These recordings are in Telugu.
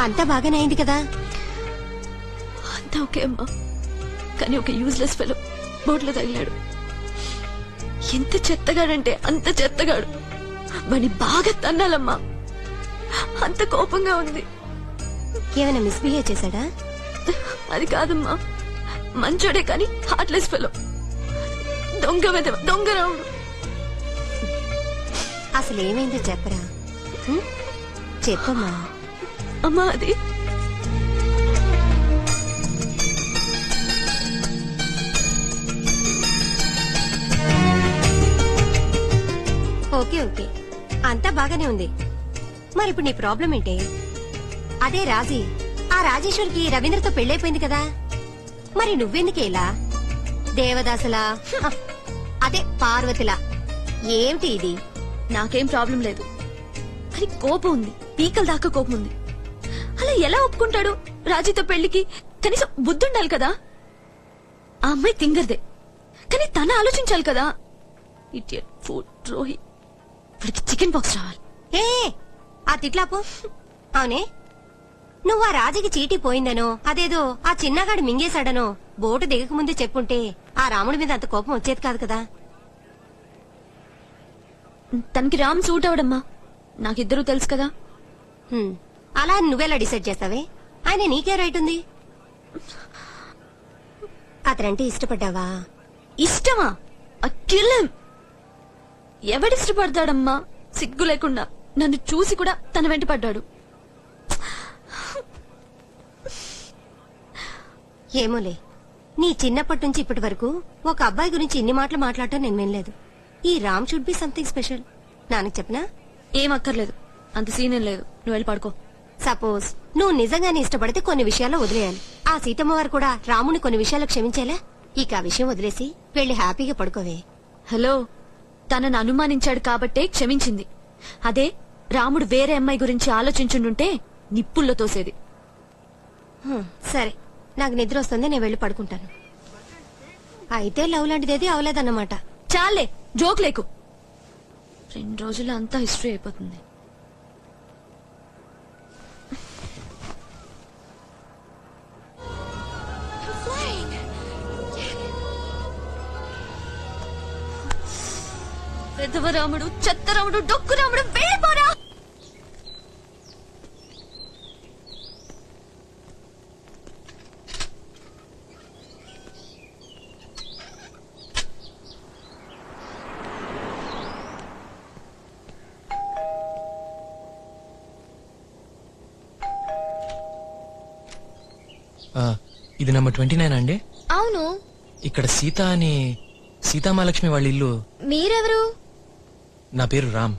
అంతా బాగానే అయింది కదా? అంతా ఓకే అమ్మా. కానీ ఒక యూజ్లెస్ ఫెలో బోట్లో తగిలాడు. ఎంత చెత్తగాడంటే అంత చెత్తగాడు. వాడిని బాగా తన్నాలమ్మా. అంత కోపంగా ఉంది. ఏమైనా మిస్బిహేవ్ చేశాడా? అది కాదమ్మా. మంచోడే కానీ హార్ట్లెస్ ఫెలో దొంగ వెదవ దొంగ రావుడు అసలు ఏమైందో చెప్పరా? చెప్పమ్మా. అమ్మా అది. Okay okay. అంతా బాగానే ఉంది. మరి ఇప్పుడు నీ ప్రాబ్లం ఏంటి? అదే రాజీ. ఆ రాజేశ్వరికి రవీంద్రతో పెళ్ళైపోయింది కదా. మరి నువ్వెందుకే ఇలా? దేవదాసలా? అదే పార్వతిలా. ఏమిటి ఇది? నాకేం ప్రాబ్లం లేదు. కానీ కోపం ఉంది. పీకల దాకా కోపం ఉంది. అలా ఎలా ఒప్పుకుంటాడు? రాజీతో పెళ్ళికి కనీసం బుద్ధి ఉండాలి కదా? ఆ అమ్మాయి తింగర్దే. కానీ తన ఆలోచించాలి కదా? ఇడియట్ ఫుడ్ ద్రోహి. వాడికి చికెన్ బాక్స్ రావాలి. ఏ ఆ తిట్లాపు. అవునే. నువ్వు ఆ రాజుకి చీటీ పోయిందనో అదేదో ఆ చిన్నగాడు మింగేశాడనో బోటు దిగక ముందే చెప్పుంటే ఆ రాముడి మీద అంత కోపం వచ్చేది కాదు కదా? తనకి రామ్ సూట్ అవడమ్మా నాకిద్దరూ తెలుసు కదా. అలా నువ్వెలా డిసైడ్ చేస్తావే? ఆయన నీకే రైట్ ఉంది. అతనంటే ఇష్టపడ్డావా? ఇష్టమా? అఖిలం! ఎవడిష్టపడతాడమ్మా సిగ్గు లేకుండా. నన్ను చూసి కూడా తన వెంట పడ్డాడు. ఏమోలే. నీ చిన్నప్పటి నుంచి ఇప్పటి వరకు ఒక అబ్బాయి గురించి ఇన్ని మాటలు మాట్లాడటం నేను వినలేదు ఈ Ram should be something special. నాన్నకు చెప్పనా? ఏం అక్కర్లేదు. అంత సీన్ లేదు. నువ్వు వెళ్ళి పడుకో. సపోజ్ నువ్వు నిజంగానే ఇష్టపడితే కొన్ని విషయాల్లో వదిలేయాలి. ఆ సీతమ్మ వారు కూడా రాముని కొన్ని విషయాలు క్షమించేలా? ఇక ఆ విషయం వదిలేసి వెళ్ళి హ్యాపీగా పడుకోవే. హలో తనను అనుమానించాడు కాబట్టే క్షమించింది. అదే రాముడు వేరే అమ్మాయి గురించి ఆలోచించుండుంటే నిప్పుల్లో తోసేది. హ్మ్, సరే. నాకు నిద్ర వస్తుంది నేను వెళ్ళి పడుకుంటాను. అయితే లవ్ లాంటిదేది అవలేదన్నమాట. చాలే జోక్ లేకు. రెండు రోజుల్లో అంతా హిస్టరీ అయిపోతుంది. పెద్దవ రాముడు చెత్త రాముడు డొక్కు రాముడు వెళ్ళిపోరా ఆ, ఇది నెంబర్ ట్వంటీ నైన్ అండి. అవును. ఇక్కడ సీత అని సీతామహాలక్ష్మి వాళ్ళ ఇల్లు. మీరెవరు? నా పేరు రామ్.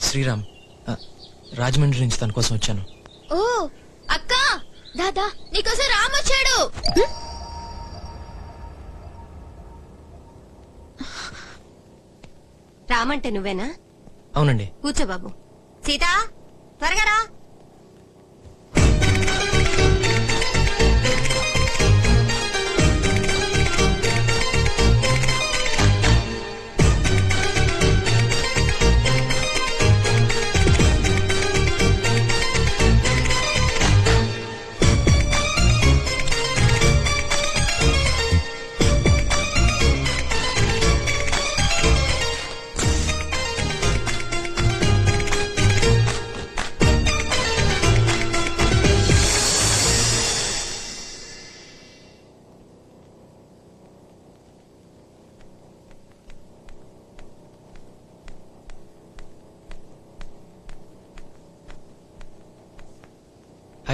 శ్రీరామ్. రాజమండ్రి నుంచి తన కోసం వచ్చాను. ఓ అక్క! దాదా నీకోసం రామ్ వచ్చాడు! రామంటే నువ్వేనా? అవునండి. కూర్చో బాబు. సీత త్వరగా రా.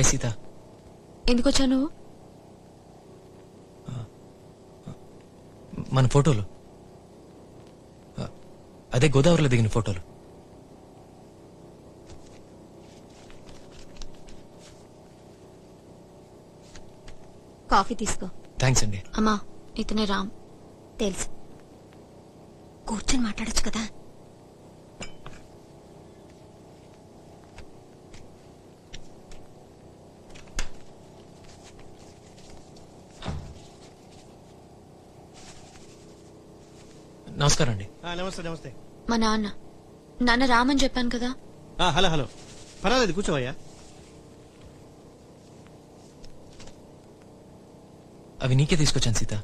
హాయ్ సీత. ఎందుకు వచ్చావు నువ్వు మన ఫోటోలు. అదే గోదావరిలో దిగిన ఫోటోలు. కాఫీ తీసుకో. థ్యాంక్స్ అండి. అమ్మా ఇతనే రామ్. తెలుసు. కూర్చొని మాట్లాడొచ్చు కదా? నమస్కారం అండి నమస్తే నమస్తే. మా నాన్న నాన్న రామని చెప్పాను కదా? Hello hello. పర్వాలేదు కూర్చోవయ్యా. అవి నీకే తీసుకొచ్చాను సీత.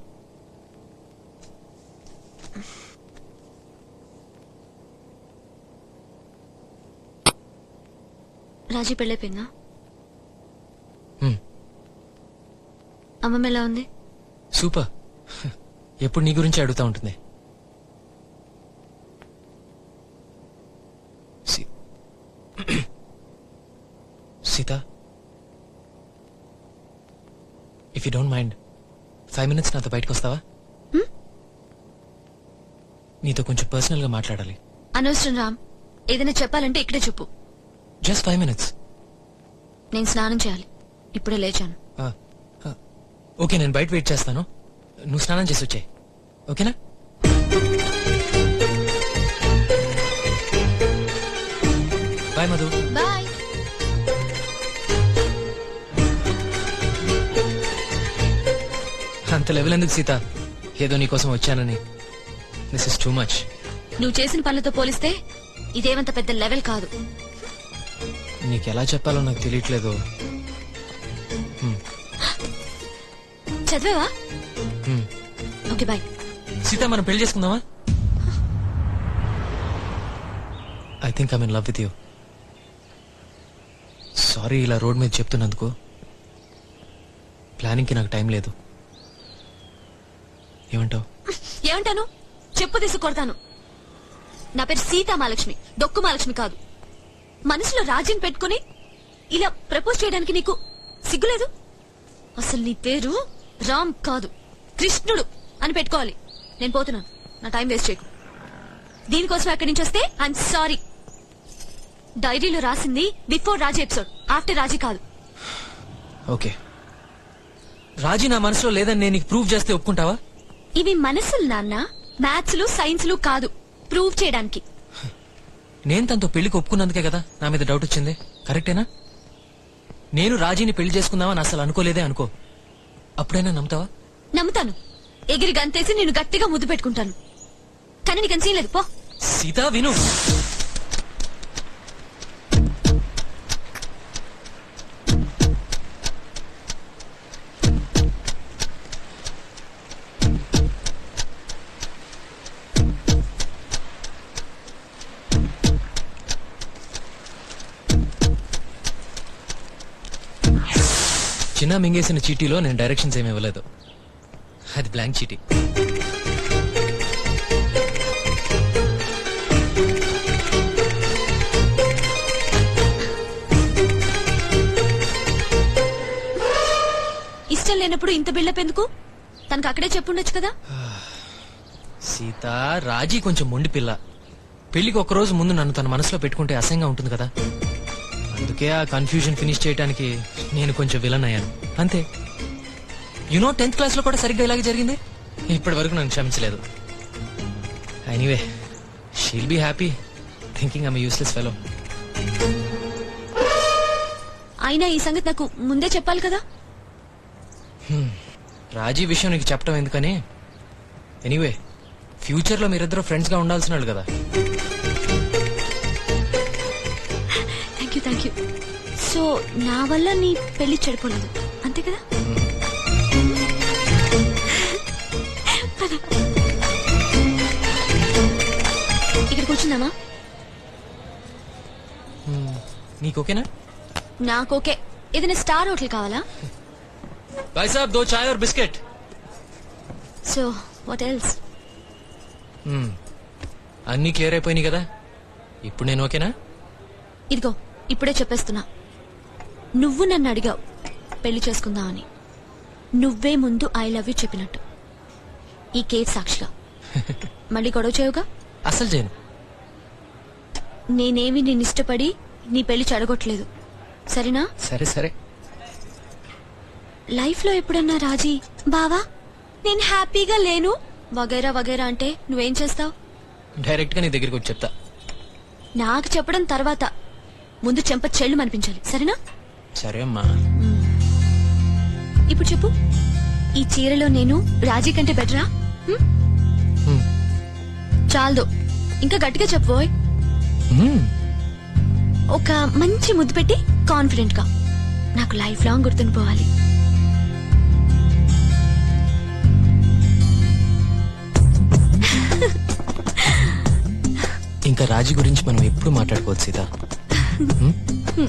రాజీ పెళ్ళైపోయిందా? అమ్మమ్మ ఎలా ఉంది? సూపర్. ఎప్పుడు నీ గురించి అడుగుతా ఉంటుంది. If you don't mind five minutes నాతో బయటకు వస్తావా? హ్మ్? నీతో కొంచెం పర్సనల్గా మాట్లాడాలి. అనవసరం రామ్. ఏదైనా చెప్పాలంటే ఇక్కడే చెప్పు. జస్ట్ ఫైవ్ మినిట్స్ నేను స్నానం చేయాలి. ఇప్పుడే లేచాను. ఓకే నేను బయట వెయిట్ చేస్తాను. నువ్వు స్నానం చేసి వచ్చాయి. ఓకేనా? బాయ్ మధు. బాయ్ అంత లెవెల్ ఎందుకు సీత? ఏదో నీకోసం వచ్చానని. దిస్ ఇస్ టూ మచ్ నువ్వు చేసిన పనులతో పోలిస్తే ఇదేమంత పెద్ద లెవెల్ కాదు. నీకు ఎలా చెప్పాలో నాకు తెలియట్లేదు. హ్మ్, చదివావా? హ్మ్. Okay bye. సీత మనం పెళ్ళి చేసుకుందామా? I think I'm in love with you sorry ఇలా రోడ్ మీద చెప్తున్నందుకు. ప్లానింగ్కి నాకు టైం లేదు. ఏమంటావు? ఏమంటాను? చెప్పు తీసి కొడతాను. నా పేరు సీతా మహాలక్ష్మి దొక్కు మహాలక్ష్మి కాదు. మనసులో రాజ్యం పెట్టుకుని ఇలా ప్రపోజ్ చేయడానికి నీకు సిగ్గులేదు? అసలు నీ పేరు రామ్ కాదు కృష్ణుడు అని పెట్టుకోవాలి. నేను పోతున్నాను. నా టైం వేస్ట్ చేయకు. దీనికోసం ఎక్కడి నుంచి వస్తే ఐఎమ్ సారీ డైరీలో రాసింది before Raji episode after Raji కాదు. ఓకే. రాజీ నా మనసులో లేదని నేను నీకు ప్రూవ్ చేస్తే ఒప్పుకుంటావా? ఇవి మనసులు నాన్న. మ్యాథ్స్లు సైన్స్లు కాదు. ప్రూవ్ చేయడానికి. నేను తనతో పెళ్ళికి ఒప్పుకున్నందుకే కదా నా మీద డౌట్ వచ్చింది. కరెక్టేనా నేను రాజీని పెళ్ళి చేసుకుందామని అసలు అనుకోలేదే అనుకో. అప్పుడైనా నమ్ముతావా? నమ్ముతాను. ఎగిరి గంతేసి నేను గట్టిగా ముద్దు పెట్టుకుంటాను. కానీ నీకు లేదు పో. సీత విను. చిన్న మింగేసిన చీటీలో నేను డైరెక్షన్స్ ఏమి ఇవ్వలేదు. అది బ్లాంక్ చీటీ. ఇష్టం లేనప్పుడు ఇంత బిల్డప్ ఎందుకు? తనకు అక్కడే చెప్పుండొచ్చు కదా? సీత రాజీ కొంచెం మొండి పిల్ల. పెళ్ళికి ఒక రోజు ముందు నన్ను తన మనసులో పెట్టుకుంటే అసహ్యంగా ఉంటుంది కదా? అందుకే ఆ కన్ఫ్యూజన్ ఫినిష్ చేయడానికి నేను కొంచెం విలన్ అయ్యాను. అంతే. యునో టెన్త్ క్లాస్లో కూడా సరిగ్గా ఇలాగే జరిగింది? ఇప్పటి వరకు నన్ను క్షమించలేదు. Anyway she'll be happy thinking I'm useless fellow అయినా ఈ సంగతి నాకు ముందే చెప్పాలి కదా? రాజీ విషయం నీకు చెప్పడం ఎందుకని? ఎనీవే ఫ్యూచర్లో మీరిద్దరు ఫ్రెండ్స్గా ఉండాల్సిన వాళ్ళు కదా. Thank you. సో నా వల్ల నీ పెళ్ళి చెడిపోలేదు. అంతే కదా? ఇక్కడ కూర్చుందామా నీకు ఓకేనా? నాకు ఓకే. ఏదైనా స్టార్ హోటల్ కావాలా? భాయ్ సాబ్ దో చాయ్ और బిస్కెట్. So what else. అన్నీ క్లియర్ అయిపోయినాయి కదా? ఇప్పుడు నేను ఓకేనా? ఇదిగో. ఇప్పుడే చెప్పేస్తున్నా. నువ్వు నన్ను అడిగావు పెళ్ళి చేసుకుందామని నువ్వే ముందు ఐ లవ్ యూ చెప్పినట్టు. ఈ కేఫ్ సాక్షిగా. మళ్ళీ గొడవ చేయవుగా? అసలు చేయను. నేనేమి నేను ఇష్టపడి నీ పెళ్ళి చెడగొట్టలేదు. సరేనా? సరే సరే. లైఫ్లో ఎప్పుడన్నా రాజీ బావా నేను హ్యాపీగా లేను వగైరా వగైరా అంటే నువ్వేం చేస్తావు? డైరెక్ట్గా నీ దగ్గరికి వచ్చి చెప్తా నాకు చెప్పడం తర్వాత ముందు చెంప చెళ్ళు అనిపించాలి సరేనా? సరే అమ్మా. ఇప్పుడు చెప్పు. ఈ చీరలో నేను రాజీ కంటే బెటరా చాలు ఇంకా గట్టిగా చెప్పు ఒక మంచి ముద్దు పెట్టి కాన్ఫిడెంట్గా. నాకు లైఫ్ లాంగ్ గుర్తుని పోవాలి. ఇంకా రాజీ గురించి మనం ఎప్పుడు మాట్లాడుకోవచ్చు సీతా? హ్మ్?